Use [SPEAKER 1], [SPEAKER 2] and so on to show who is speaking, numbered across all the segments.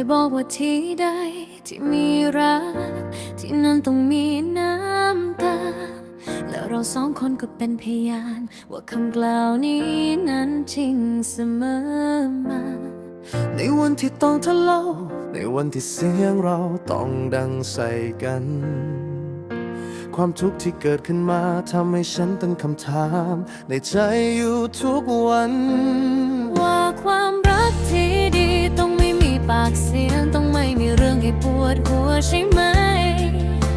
[SPEAKER 1] ยบอกว่าที่ใดที่มีรัก ที่นั่นต้องมีน้ำตา แล้วเราสองคนก็เป็นพยาน ว่าคำกล่าวนี้นั้นจริงเสมอมา
[SPEAKER 2] ในวันที่ต้องทะเลาะในวันที่เสียงเราต้องดังใส่กัน ความทุกข์ที่เกิดขึ้นมาทำให้ฉันตั้งคำถาม ในใจอยู่ทุกวันา
[SPEAKER 1] กเสียงต้องไม่มีเรื่องให้ปวดหัวใช่ไหม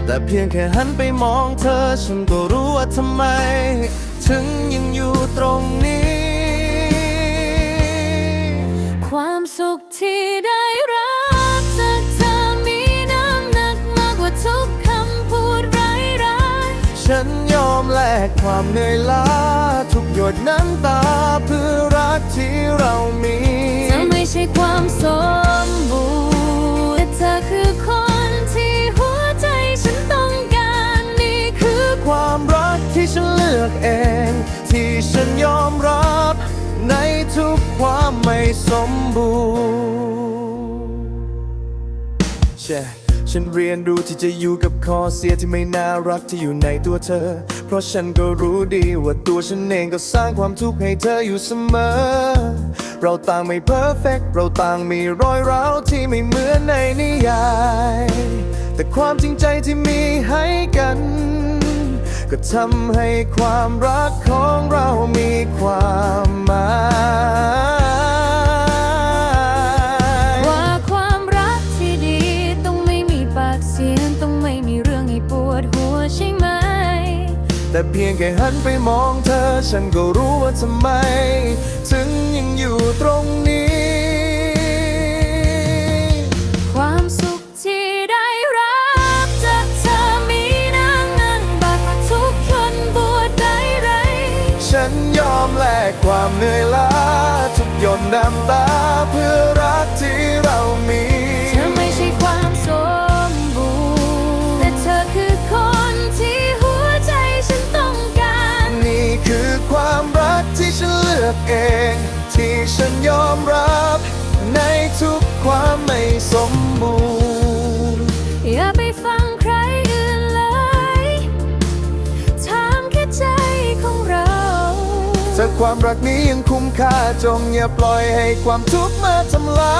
[SPEAKER 2] แต่เพียงแค่หันไปมองเธอ ฉันก็รู้ว่าทำไม ถึงยังอยู่ตรงนี้
[SPEAKER 1] ความสุขที่ได้รับจากเธอมีน้ำหนักมากกว่าทุกคำพูดร้ายร้าย
[SPEAKER 2] ฉันยอมแลกความเหนื่อยล้า ทุกหยดน้ำตาเพื่อรักที่เรามี
[SPEAKER 1] เธอไม่ใช่ความสม
[SPEAKER 2] มรับในทุกความไม่สมบูรณ์แช่ฉันเรียนรู้ที่จะอยู่กับข้อเสียที่ไม่น่ารักที่อยู่ในตัวเธอ เพราะฉันก็รู้ดีว่าตัวฉันเองก็สร้างความทุกข์ให้เธออยู่เสมอ เราต่างไม่เพอร์เฟกเราต่างมีรอยร้าวที่ไม่เหมือนในนิยาย แต่ความจริงใจที่มีให้กัน ก็ทำให้ความรักของเรามีความหมาย
[SPEAKER 1] ว่าความรักที่ดีต้องไม่มีปากเสียงต้องไม่มีเรื่องให้ปวดหัวใช่ไหม
[SPEAKER 2] แต่เพียงแค่หันไปมองเธอ ฉันก็รู้ว่าทำไม ถึงยังอยู่ตรงนี้
[SPEAKER 1] น้ำ
[SPEAKER 2] ตาเพื่อรักที่เรามี
[SPEAKER 1] เธอไม่ใช่ความสมบูรณ์แต่เธอคือคนที่หัวใจฉันต้องการ
[SPEAKER 2] นี่คือความรักที่ฉันเลือกเอง ที่ฉันยอมรับ ในทุกความไม่สมบูรณ์
[SPEAKER 1] ถ้าค
[SPEAKER 2] วามรักนี้ยังคุ้มค่าจงอย่าปล่อยให้ความทุกข์มาทำลา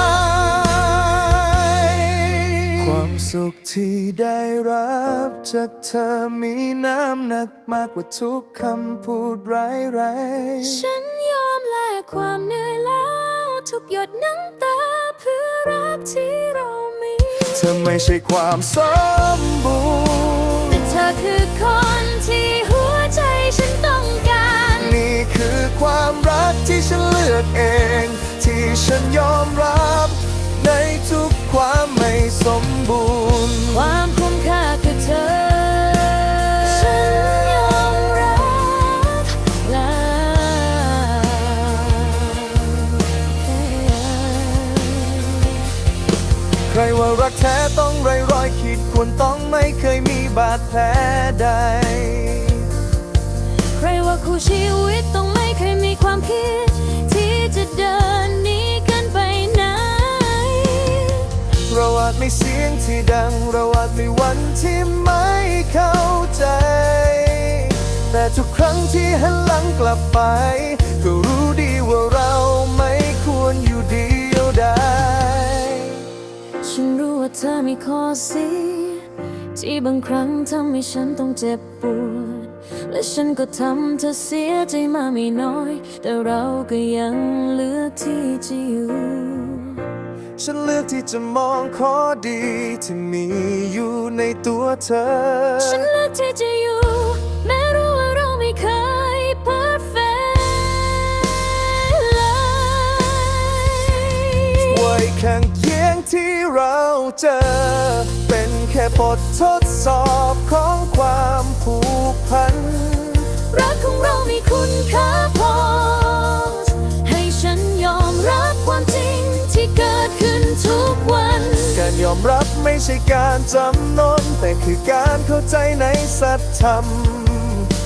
[SPEAKER 2] ย ความสุขที่ได้รับจากเธอมีน้ำหนักมากกว่าทุกคำพูดร้ายๆ
[SPEAKER 1] ฉันยอมแลกความเหนื่อยล้าทุกหยดน้ำตาเพื่อรักที่เรามี
[SPEAKER 2] เธอไม่ใช่ความสมบูร
[SPEAKER 1] แต่
[SPEAKER 2] ณ์
[SPEAKER 1] คือควา
[SPEAKER 2] มรักที่ฉันเลือกเอง ที่ฉันยอมรับ ในทุกความไม่สมบูรณ์
[SPEAKER 1] ความคุ้มค่าคือเธอ ฉันยอมรับและ
[SPEAKER 2] ใครว่ารักแท้ต้องไรรอยขีดควรต้องไม่เคยมีบาดแผลใด
[SPEAKER 1] ใครว่าคู่ชีวิตต้องไม่เคยมีความคิด ที่จะเดินหนีกันไปไหน
[SPEAKER 2] เราอาจไม่เสียงที่ดัง เราอาจไม่วันที่ไม่เข้าใจ แต่ทุกครั้งที่หันหลังกลับไป ก็รู้ดีว่าเราไม่ควรอยู่เดียวดาย
[SPEAKER 1] ฉันรู้ว่าเธอมีข้อเสียที่บางครั้งทำให้ฉันต้องเจ็บปวด และฉันก็ทำเธอเสียใจมาไม่น้อย แต่เราก็ยังเหลือกที่จะอยู่
[SPEAKER 2] ฉันเลือกที่จะมองข้อดีที่มีอยู่ในตัวเธอ
[SPEAKER 1] ฉันเลือกที่จะอยู่ แม้รู้ว่าเราไม่เคย perfect เลย
[SPEAKER 2] วัยข้างเคียงที่เราเจอ เป็นแค่บททดสอบของความผูกพัน
[SPEAKER 1] รักของ เรามีคุณค่าพอ ให้ฉันยอมรับความจริงที่เกิดขึ้นทุกวัน
[SPEAKER 2] การยอมรับไม่ใช่การจำนน แต่คือการเข้าใจในสัจธรรม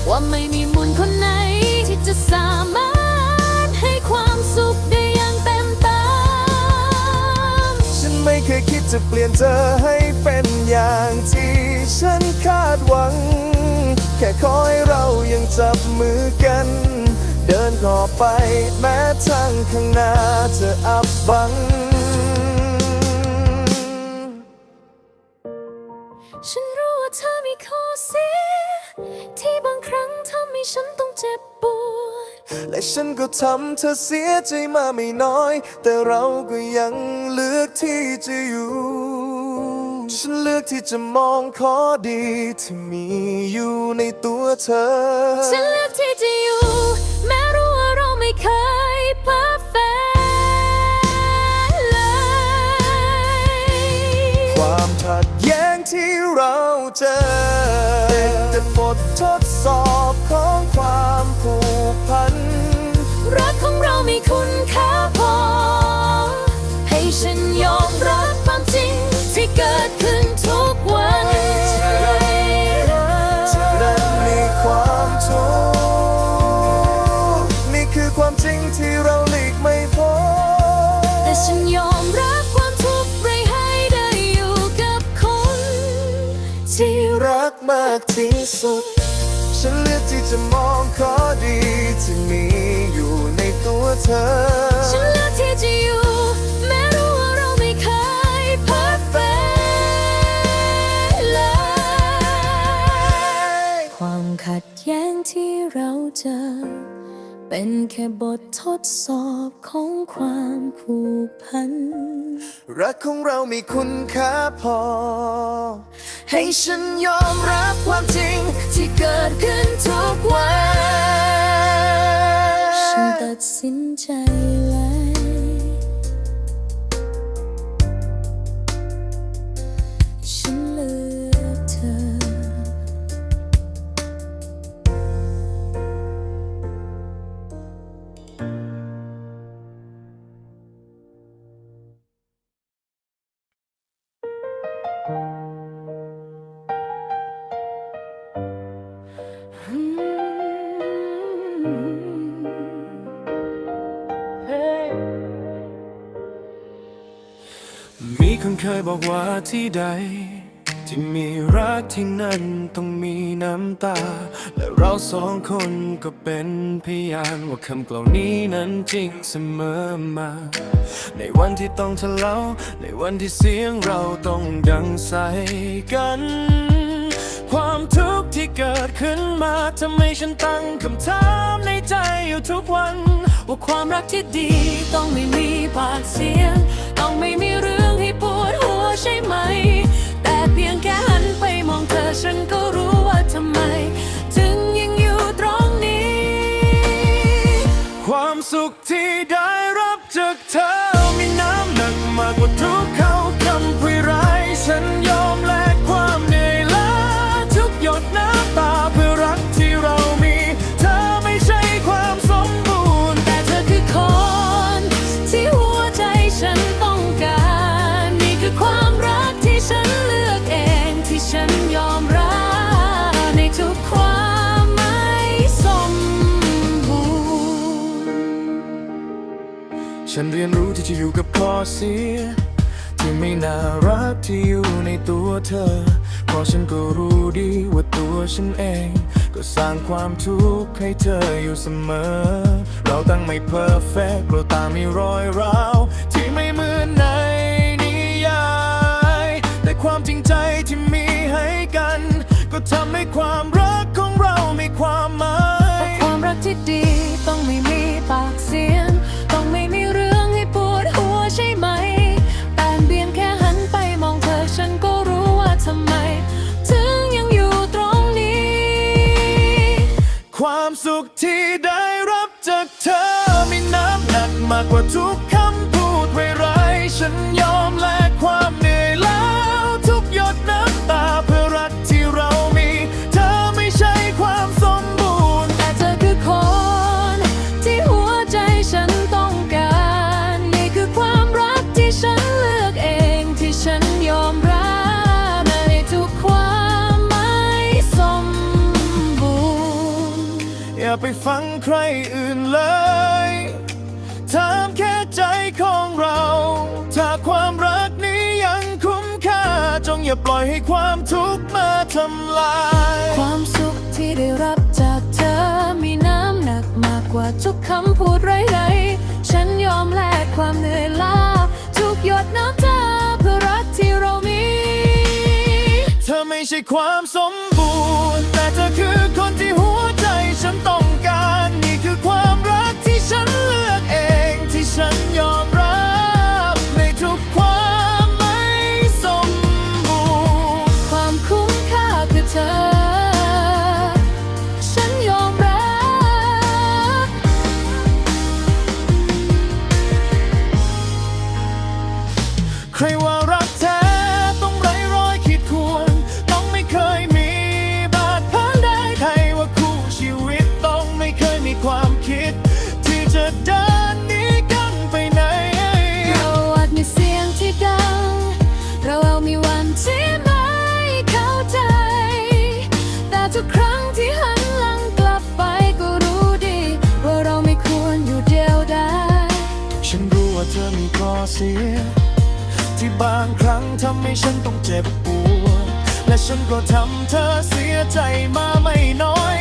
[SPEAKER 1] ว่าไม่มีมุนคนไหนที่จะสามารถให้ความสุขได้อย่างเต็มตาม
[SPEAKER 2] ฉันไม่เคจะเปลี่ยนเธอให้เป็นอย่างที่ฉันคาดหวัง แค่ขอให้เรายังจับมือกัน เดินต่อไปแม้ทางข้างหน้าจะอับบัง
[SPEAKER 1] ฉันรู้ว่าเธอมีข้อเสียที่บางครั้งทำให้ฉันต้องเจ็บปวด
[SPEAKER 2] และฉันก็ทำเธอเสียใจมาไม่น้อย แต่เราก็ยังเลือกที่จะอยู่ ฉันเลือกที่จะมองข้อดีที่มีอยู่ในตัวเธอ
[SPEAKER 1] ฉันเลือกที่จะอยู่ แม้รู้ว่าเราไม่เคย perfect เลย
[SPEAKER 2] ความขัดแย้งที่เราเจอเป็นแต่บททดสอบของความ มากที่สุด ฉันเลือกที่จะมองข้อดีที่มีอยู่ในตัวเธอ
[SPEAKER 1] ฉันเลือกที่จะอยู่ แม้รู้ว่าเราไม่เคย perfect เลย ความขัดแย้งที่เราเจอ เป็นแค่บททดสอบของความผูกพัน
[SPEAKER 2] รักของเรามีคุณค่าพอ ให้ฉันยอมรับความจริง
[SPEAKER 1] ที่เกิดขึ้นทุกวัน ฉันตัดสินใจ เค
[SPEAKER 2] ยบอกว่าที่ใด ที่มีรักที่นั่นต้องมีน้ำตา และเราสองคนก็เป็นพยานว่าคำกล่าวนี้นั้นจริงเสมอมา ในวันที่ต้องทะเลาะในวันที่เสียงเราต้องดังใส่กัน ความทุกข์ที่เกิดขึ้นมาทำให้ฉันตั้งคำถามในใจอยู่ทุกวัน
[SPEAKER 1] ว่าความรักที่ดีต้องไม่มีปากเสียง ต้องไม่มีเรื่อง ให้ ฉัน
[SPEAKER 2] เรียนรู้ที่
[SPEAKER 1] จะ
[SPEAKER 2] อยู่กับข้อเสีย ที่ไม่น่ารักที่อยู่ในตัวเธอ เพราะฉันก็รู้ดีว่าตัวฉันเอง ก็สร้างความทุกข์ให้เธออยู่เสมอ เราตั้งไม่เพอร์เฟกเราต่างมีรอยร้าว ที่ไม่เหมือนในนิยาย แต่ความจริงใจที่มีให้กัน ก็ทำให้ความรักของเรามีความหมาย
[SPEAKER 1] ความรักที่ดีต้องไม่มีปากเสียง
[SPEAKER 2] สุขที่ได้รับจากเธอ มีน้ำหนักมากกว่าทุกคำพูดไว้ร้ายฉันยอมแลก ไปฟังใครอื่นเลยถามแค่ใจของเรา ถ้าความรักนี้ยังคอย่าปล่อยให้ความทุกข์มาทำลาย
[SPEAKER 1] ความสุขที่ได้รับจากเธอ มีน้ำหนักมากกว่าทุกคำพูดไรๆฉันยอมแลกความเหนื่อยล้าทุกหยดน้ำตาเพื่อรักที่เรามี
[SPEAKER 2] เธอไม่ใช่ความสม เสี
[SPEAKER 1] ย
[SPEAKER 2] ที่บางค
[SPEAKER 1] รั้งทำ
[SPEAKER 2] ให้ฉันต้องเจ็บปวด และฉันก็ทำเธอเสียใจมาไม่น้อย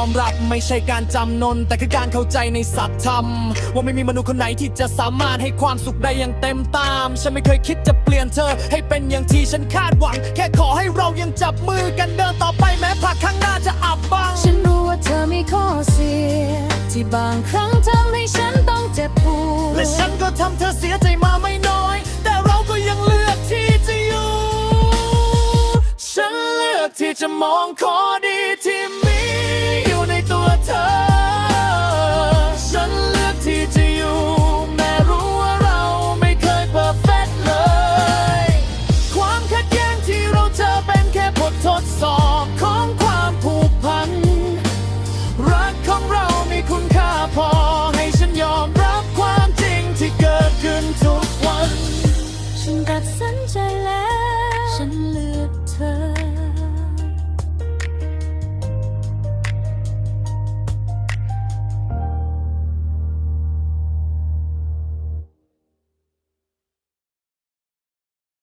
[SPEAKER 2] อ
[SPEAKER 1] ม
[SPEAKER 2] รั
[SPEAKER 1] บ
[SPEAKER 2] ไม่ใช่การจำนน แต่คือการเข้าใจในสัจธรรม ว่าไม่มีมนุษย์คนไหนที่จะสามารถให้ความสุขได้อย่างเต็มตาม ฉันไม่เคยคิดจะเปลี่ยนเธอ ให้เป็นอย่างที่ฉันคาดหวัง แค่ขอให้เรายังจับมือกันเดินต่อไปแม้ผลักข้างหน้าจะอับบัง
[SPEAKER 1] ฉันรู้ว่าเธอมีข้อเสีย ที่บางครั้งทำให้ฉันต้องเจ็บปวด
[SPEAKER 2] และฉันก็ทำเธอเสียใจมาไม่น้อย แต่เราก็ยังเลือกที่จะอยู่ ฉันเลือกที่จะมองข้อดีที่มี